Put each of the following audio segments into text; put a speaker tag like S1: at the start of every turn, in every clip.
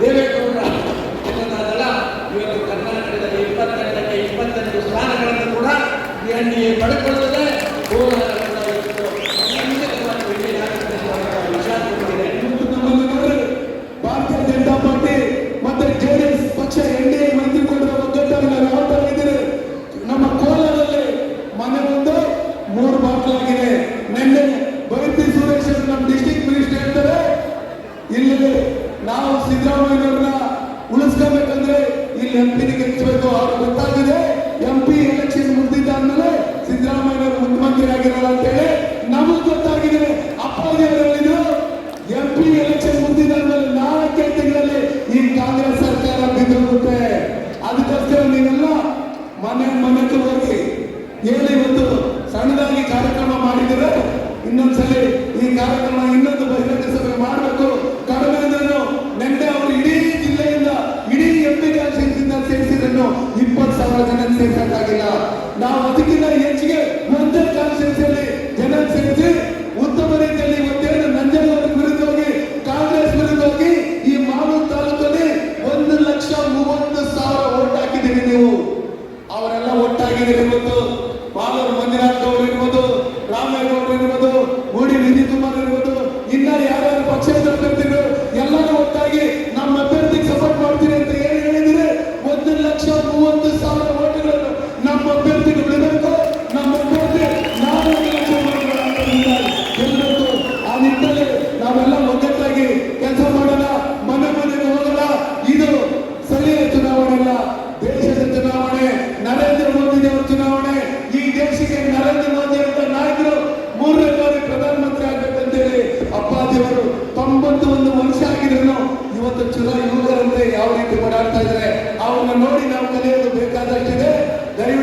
S1: ದೇವೇಗೌಡರ ದಳ ಇವತ್ತು ಕರ್ನಾಟಕದಲ್ಲಿ ಇಪ್ಪತ್ತೆರಡಕ್ಕೆ ಇಪ್ಪತ್ತೆಂಟು ಸ್ಥಾನಗಳನ್ನು ಕೂಡ ಡಿ ಎನ್ ಡಿ
S2: ಎ ಪಡೆದುಕೊಳ್ಳುತ್ತದೆ. ಭಾರತೀಯ ಪಾರ್ಟಿ ಮತ್ತೆ ಜೆಡಿಎಸ್ ಪಕ್ಷ ಎನ್ ಡಿ ಎ ಮಂತ್ರಿಕೂಟದ ನಮ್ಮ ಕೋಲಾರದಲ್ಲಿ ಮನೆ ಮುಂದೆ ಮೂರು ಬಾಕ್ಲಾಗಿದೆ ನಿನ್ನೆ ನಮ್ಮ ಡಿಸ್ಟಿಕ್ ಮಿನಿಸ್ಟರ್ ಇರ್ತಾರೆ ನಾವು ಸಿದ್ದರಾಮಯ್ಯ ಎಂ ಪಿ ಗೆಲ್ಲಿಸಬೇಕು ಅವ್ರು ಗೊತ್ತಾಗಿದೆ. ಎಂ ಪಿ ಎಲೆಕ್ಷನ್ ಮುಗಿದಿದ್ದಾದ್ಮೇಲೆ ಸಿದ್ದರಾಮಯ್ಯ ಅವರು ಮುಖ್ಯಮಂತ್ರಿ ಆಗಿರಲ್ಲ ಅಂತ ಹೇಳಿ ನಮಗ್ ಗೊತ್ತಾಗಿದೆ. ಅಪ್ಪಾಜಿ ಅವರು ಹೇಳಿದ್ರು ಎಂ ಪಿ ಎಲೆಕ್ಷನ್ ಮುಗ್ದಿದ್ದಾದ್ಮೇಲೆ ನಾಲ್ಕೇ ತಿಂಗಳಲ್ಲಿ ಈ ಕಾಂಗ್ರೆಸ್ ಸರ್ಕಾರ ಬಿದ್ದೋಗುತ್ತೆ ಅದಕ್ಕೋಸ್ಕರ ನೀವೆಲ್ಲ ಮನೆ ಮನೆಗೆ ಹೋಗಿ ಹೇಳಿ ಇವತ್ತು ಸಣ್ಣದಾಗಿ ಕಾರ್ಯಕ್ರಮ ಮಾಡಿದರೆ ಇನ್ನೊಂದ್ಸಲಿ ಈ ಕಾರ್ಯಕ್ರಮ ಇನ್ನೊಂದು ಬಹಿರಂಗ ಸಭೆ ಮಾಡಬೇಕು. ಕಡಿಮೆ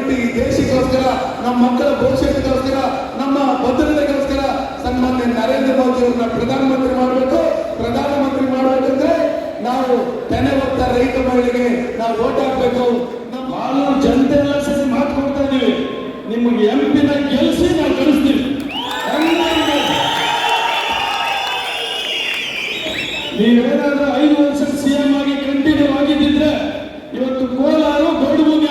S2: ದಯವಿಟ್ಟು ಈ ದೇಶಕ್ಕೋಸ್ಕರ, ನಮ್ಮ ಮಕ್ಕಳ ಭವಿಷ್ಯಕ್ಕೋಸ್ಕರ, ನಮ್ಮ ಭದ್ರತೆಗೋಸ್ಕರ ಸನ್ಮಾನ್ಯ ನರೇಂದ್ರ ಮೋದಿ ಅವ್ರನ್ನ ಪ್ರಧಾನಮಂತ್ರಿ ಮಾಡಬೇಕು. ಪ್ರಧಾನಮಂತ್ರಿ ಮಾಡಬೇಕಂದ್ರೆ ನಾವು ತೆನೆ ಹೊತ್ತ ರೈತ ಮಹಿಳೆಗೆ ನಾವು ಓಟ್ ಹಾಕ್ಬೇಕು.
S3: ನಾನು ಜನತೆ ಎಲ್ಲ ಸೇರಿ ಮಾತು ಕೊಡ್ತಾ ಇದೀವಿ ನಿಮಗೆ ನ ಗೆಲ್ಸಿ ನಾವು ಕಳಿಸ್ತೀವಿ. ನೀವೇನಾದ್ರೂ ಐದು ವರ್ಷ ಸಿಎಂ ಆಗಿ ಕಂಟಿನ್ಯೂ ಆಗಿದ್ದಿದ್ರೆ, ಇವತ್ತು ಕೋಲಾರ ದೊಡ್ಡ ಭೂಮಿ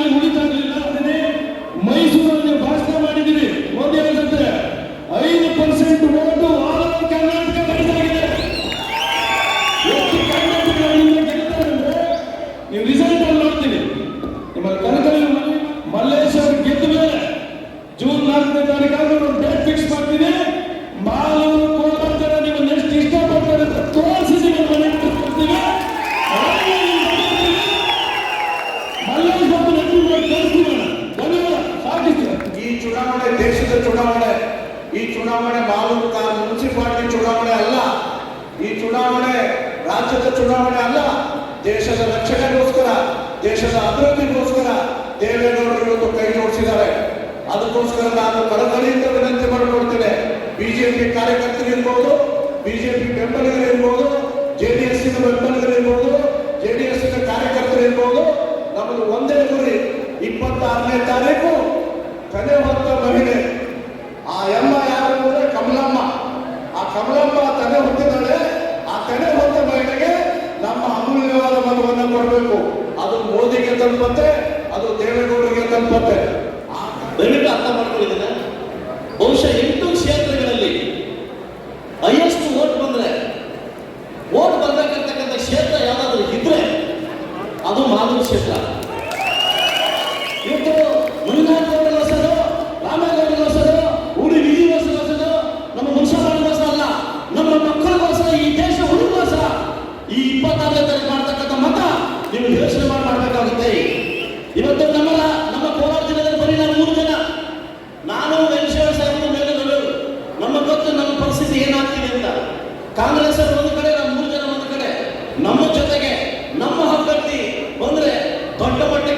S4: ಅದಕ್ಕೋಸ್ಕರ ನಾನು ಕಳಕಳಿಯಿಂದ ವಿನಂತಿ ಮಾಡಿಕೊಡ್ತೇನೆ ಬಿಜೆಪಿ ಕಾರ್ಯಕರ್ತರಿರ್ಬೋದು ಬಿಜೆಪಿ ಬೆಂಬಲಿಗರಿರ್ಬೋದು ಜೆಡಿಎಸ್ ಬೆಂಬಲಿಗರಿರ್ಬೋದು ಜೆಡಿಎಸ್ ಕಾರ್ಯಕರ್ತರಿರ್ಬೋದು ನಮ್ಮದು ಒಂದೇ ಗುರಿ, ಇಪ್ಪತ್ತಾರನೇ ತಾರೀಕು ಕನೆ ಹೊತ್ತ ಮಹಿಳೆ. ಆ ಎಮ್ಮ ಯಾರು ಅಂದ್ರೆ ಕಮಲಮ್ಮ. ಆ ಕಮಲಮ್ಮ ತಲೆ ಹೊತ್ತಿದ್ದಾಳೆ. ಆ ತಲೆ ಹೊತ್ತ ಮಹಿಳೆಗೆ ನಮ್ಮ ಅಮೂಲ್ಯವಾದ ಮನವನ್ನು ಕೊಡಬೇಕು. ಅದು ಮೋದಿಗೆ ತಲುಪತ್ತೆ, ಅದು ದೇವೇಗೌಡರಿಗೆ ತಲುಪತ್ತೆ. ಆ-
S5: ದಯವಿಟ್ಟು ಅರ್ಥ ಮಾಡ್ಕೊಂಡಿದ್ದೇನೆ ಬಹುಶಃ ಎಂಟು ಕ್ಷೇತ್ರಗಳಲ್ಲಿ ಹೈಯೆಸ್ಟ್ ವೋಟ್ ಬಂದ್ರೆ ವೋಟ್ ಬರ್ಬೇಕಂತಕ್ಕಂಥ ಕ್ಷೇತ್ರ ಯಾವ್ದಾದ್ರು ಇದ್ರೆ ಅದು ಮಾಲೂರು ಕ್ಷೇತ್ರ ಇವತ್ತು ಮಂಜುನಾಥ್ ಗೌಡರ ಹೆಸರು ರಾಮೇಗೌಡರ ಹೆಸರು ಉಡಿ ವಿಧಿಗೋಸ್ಕರ ಹೆಸರು ನಮ್ಮ ಮುನ್ಸಭಾಗೋಸ್ಕರ ಅಲ್ಲ ನಮ್ಮ ಮಕ್ಕಳಿಗೋಸ್ಕರ ಈ ದೇಶ ಉಳಿಗೋಸ್ಕರ ಈ ಇಪ್ಪತ್ತಾರನೇ ತಾರೀಕು ಮಾಡ್ತಕ್ಕಂಥ ಮತ ನೀವು ಯೋಚನೆ ಮಾಡಿ ಮಾಡಬೇಕಾಗುತ್ತೆ ಇವತ್ತು ನಮ್ಮಲ್ಲ ನಮ್ಮ ಕೋಲಾರ ಜಿಲ್ಲೆಯಲ್ಲಿ ಬರೀ ನಾವು ಮೂರು ಜನ ನಾನು ವೆಂಕಟೇಶ್ವರ ಸಾಹೇಬರು ಮೇಲೆ ದೊಡ್ಡವರು ನಮ್ಮ ಗೊತ್ತು ನಮ್ಮ ಪರಿಸ್ಥಿತಿ ಏನಾಗ್ತಿದೆ ಅಂತ ಕಾಂಗ್ರೆಸ್ ಅವರು ಒಂದು ಕಡೆ ನಾವು ಮೂರು ಜನ ಒಂದು ಕಡೆ ನಮ್ಮ ಜೊತೆಗೆ ನಮ್ಮ ಅಭ್ಯರ್ಥಿ ಬಂದ್ರೆ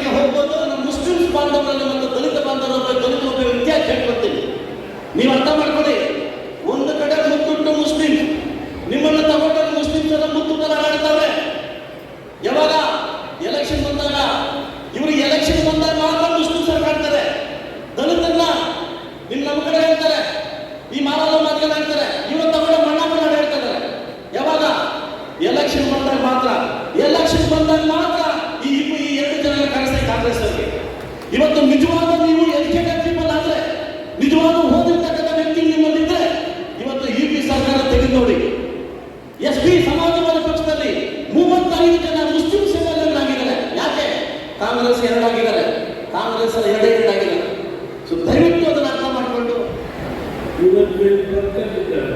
S5: ಮಟ್ಟಕ್ಕೆ ಹೋಗ್ಬೋದು, ನಮ್ಮ ಮುಸ್ಲಿಮ್ಸ್ ಬಾಂಧವರಲ್ಲಿ ಮತ್ತು ದಲಿತ ಬಾಂಧವರಲ್ಲಿ ದಲಿತ ಒಬ್ಬ ವ್ಯತ್ಯಾಸ ಹೇಳ್ಕೊಡ್ತೀನಿ. ನೀವು ಅರ್ಥ ಮಾಡ್ಕೊಳ್ಳಿ, ಒಂದು ಕಡೆ ಮುತ್ತುಟ್ಟು ಮುಸ್ಲಿಂ, ನಿಮ್ಮನ್ನು ತಗೊಂಡ್ರೆ ಮುಸ್ಲಿಮ್ಸ್ ಎಲ್ಲ ತರ ಆಡ್ತಾವೆ ಯಾವಾಗ? ಎಲೆಕ್ಷನ್ ಬಂದಾಗ. ಇವರು ಎಲೆಕ್ಷನ್ ಬಂದಾಗ ಮಾತ್ರ ಮುಸ್ಲಿಂ ಸರ್ಕಾಡ್ತಾರೆ ದಲಿತನ್ನ ನಿಮ್ ನಮ್ಮ ಕಡೆ ಹೇಳ್ತಾರೆ, ಈ ಮಾಲದ ಮಾತುಗಳು ಹೇಳ್ತಾರೆ, ಇವರು ತಗೊಂಡ ಮಣ್ಣ ಹೇಳ್ತಾರೆ. ಯಾವಾಗ? ಎಲೆಕ್ಷನ್ ಬಂದಾಗ ಮಾತ್ರ. ಎಲೆಕ್ಷನ್ ಬಂದಾಗ ಮಾತ್ರ ಈ ಇಬ್ಬ- ಈ ಎರಡು ಜನ ಕರೆಸ್ತಾರೆ ಕಾಂಗ್ರೆಸ್ ಅವರಿಗೆ ಇವತ್ತು ನಿಜವಾದ ನೀವು ಎಜುಕೇಟೆಡ್ ಪೀಪಲ್ ಆದ್ರೆ, ನಿಜವಾದ ಓದಿರ್ತಕ್ಕಂಥ ವ್ಯಕ್ತಿ ನಿಮ್ಮಲ್ಲಿದ್ರೆ, ಇವತ್ತು ಯು ಪಿ ಸರ್ಕಾರ ತೆಗೆದು ನೋಡಿ. ಎಸ್ ಪಿ ಸಮಾಜವಾದ ಪಕ್ಷದಲ್ಲಿ ಮೂವತ್ತೈದು ಜನ ಮುಸ್ಲಿಂ ಸಮಾಜಗಳಾಗಿದ್ದಾರೆ ಯಾಕೆ? ಕಾಂಗ್ರೆಸ್ ಎರಡಾಗಿದ್ದಾರೆ. ಕಾಂಗ್ರೆಸ್ ಎರಡೇ ಎರಡಾಗಿದ್ದಾರೆ ಸೊ ದಯವಿಟ್ಟು ಅದನ್ನು ಅರ್ಥ ಮಾಡಿಕೊಂಡು.
S3: ಇವತ್ತು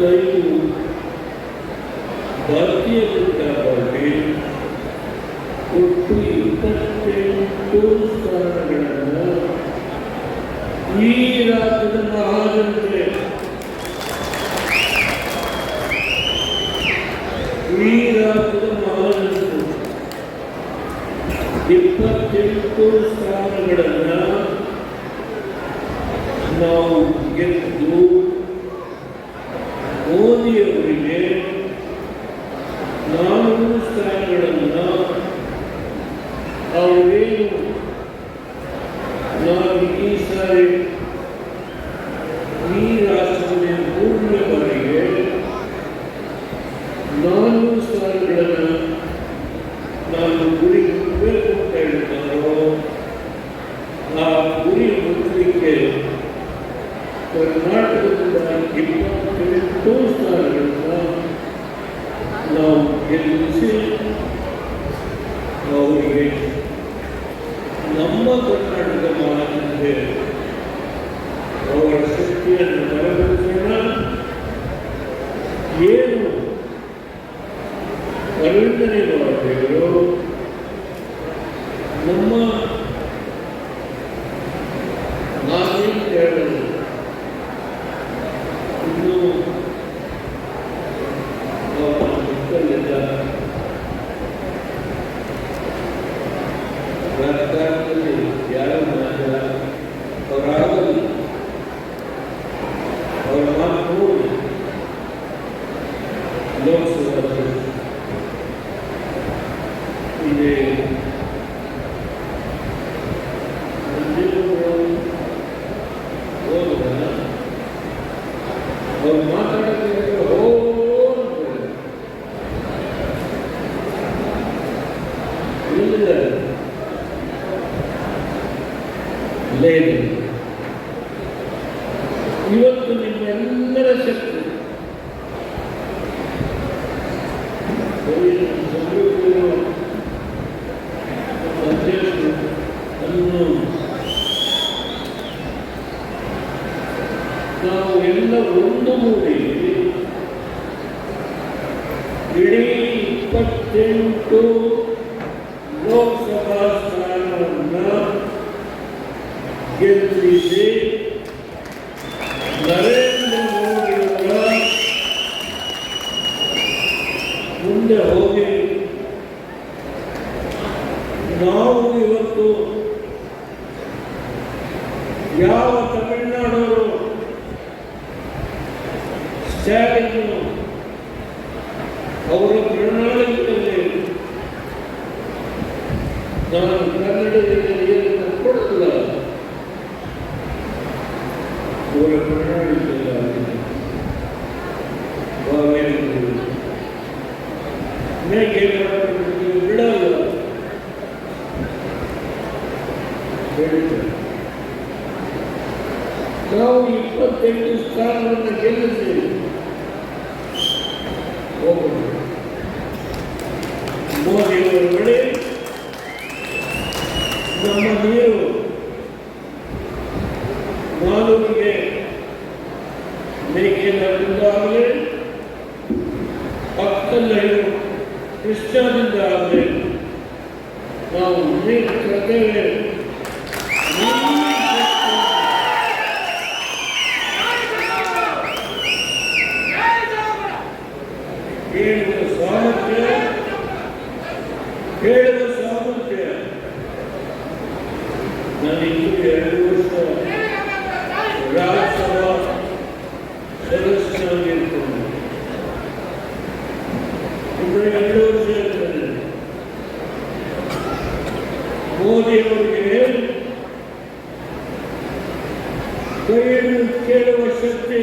S3: ಇಪ್ಪತ್ತೈದು ಭಾರತೀಯ ಜನತಾ ಪಾರ್ಟಿ ಒಟ್ಟು ಇಪ್ಪತ್ತೆಂಟು ಸ್ಥಾನಗಳನ್ನು ಈ ರಾಜ್ಯದ ಮಹಾಜನತೆ ಈ ರಾಜ್ಯದ ಮಹಾಜನತೆ ಇಪ್ಪತ್ತೆಂಟು ಸ್ಥಾನಗಳನ್ನ ನಾವು ಗೆದ್ದು ಮೋದಿಯವರಿಗೆ ನಾನೂರು ಸ್ಥಾನಗಳನ್ನು ಅವರೇನು ನಾವು ಈ ಸಾರಿ ಈ ರಾಷ್ಟ್ರದಲ್ಲಿ ಮೂರನೇ ಬಾರಿಗೆ ನಾನೂರು ಸ್ಥಾನಗಳನ್ನು ನಾನು ಗುರಿ ಮುಟ್ಟಬೇಕು ಅಂತ ಹೇಳ್ತಾರೋ ಆ ಗುರಿ ಮುಟ್ಟಲಿಕ್ಕೆ ಕರ್ನಾಟಕದಿಂದ ಇಪ್ಪತ್ತೆಂಟು ಸ್ಥಾನಗಳನ್ನು ನಾವು ಗೆಲ್ಲಿಸಿ ಅವರಿಗೆ ನಮ್ಮ ಕರ್ನಾಟಕ ಮಹಾಜನತೆ ಅವರ ಶಕ್ತಿಯನ್ನು ಬಲಪಡಿಸೋಣ ಏನು ಅರವಿಂದನೇ ಮಾಡಬೇಕು ನಮ್ಮ ನಾನೇನು ಹೇಳೋದು ಇನ್ನು ಅವರ ಮಕ್ಕಳಿಂದ ರಾಜಕಾರಣದಲ್ಲಿ ಯಾರು ಮಾತ್ರ ಅವರಾಗಲಿ ಅವರ ಮಾತು ನೋಡಿ ಲೋಕಸಭಾ ಇದೆ ಹೋದ ಅವ್ರು ಒಂದು ಮೂಡಿ ಇಡೀ ಇಪ್ಪತ್ತೆಂಟು ಲೋಕಸಭಾ ಸ್ಥಾನವನ್ನು ಗೆಲ್ಲಿಸಿ ನರೇಂದ್ರ ಮೋದಿಯವರ ಮುಂದೆ ಹೋಗಿ ನಾವು ಇವತ್ತು Senhor, a tua ಕೇಳಿದ ಸಾಮರ್ಥ್ಯ ಕೇಳಿದ ಸಾಮರ್ಥ್ಯ ನನಗೆ ಎರಡು ವರ್ಷ ರಾಜ್ಯಸಭಾ ಸದಸ್ಯನಾಗಿರ್ತೇನೆ ಇನ್ನು ಎರಡು ವರ್ಷ ಇರ್ತೇನೆ ಮೋದಿ ಅವರಿಗೆ ಕೈಯನ್ನು ಕೇಳುವ ಶಕ್ತಿ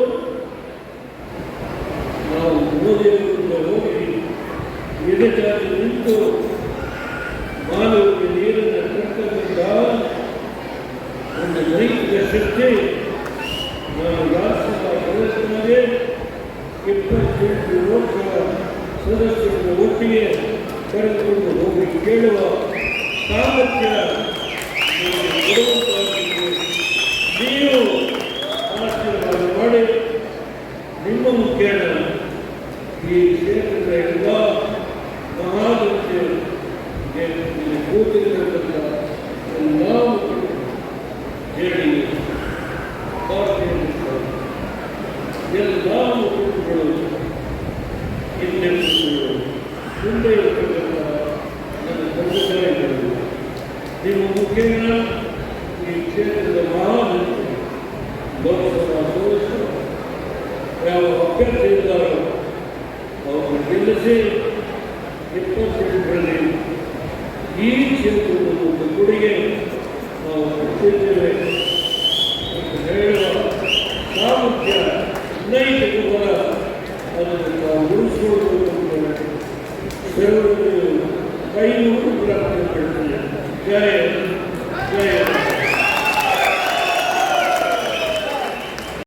S3: ಇಪ್ಪತ್ತೆಂಟು ಲೋಕ ಸದಸ್ಯರನ್ನು ಒಟ್ಟಿಗೆ ಕರೆದುಕೊಂಡು ಹೋಗಿ ಕೇಳುವ ಸಾಮರ್ಥ್ಯ ನಿಮಗೆ ಕೊಡುವಂತಾಗಿದೆ. ನೀವು ಆಶೀರ್ವಾದ ಮಾಡಿ ನಿಮ್ಮ ಮುಖೇನ ಈ ಕ್ಷೇತ್ರದ ಎಲ್ಲ ಮಹಾಜನತೆಗೆ ಇಲ್ಲಿ ಕೂತಿರತಕ್ಕಂಥ ಎಲ್ಲ ಮುಖಂಡರು, ಜೆಡಿಎಸ್ ಭಾರತೀಯ ಜನತಾ ಪಕ್ಷ, ಎಲ್ಲ ಮುಖಂಡರುಗಳು ಹಿಂದೆ ಕೂತಿರುವರು, ಮುಂದೆ ಇರತಕ್ಕಂಥ ನನ್ನ ತಂದೆತಾಯಿಗಳು ನಿಮ್ಮ ಮುಖೇನ ಈ ಕ್ಷೇತ್ರದ ಮಹಾಜನತೆ ಲೋಕಸಭಾ ಸದಸ್ಯರು ಯಾವ ಅಭ್ಯರ್ಥಿ ಇದ್ದಾರೋ ಅವರು ಗೆಲ್ಲಿಸಿ ಇಪ್ಪತ್ತೆಂಟರಲ್ಲಿ ಈ ಕ್ಷೇತ್ರದ ಒಂದು ಕೊಡುಗೆ ನಾವು ಕೊಡ್ತಿದ್ದೇವೆ. ಎಂದು ಹೇಳುವ ಸಾಮರ್ಥ್ಯ ಅದನ್ನು ನಾವು ಉಳಿಸಿಕೊಳ್ಳುವುದು ಕೈ ಜಯ ಜಯ.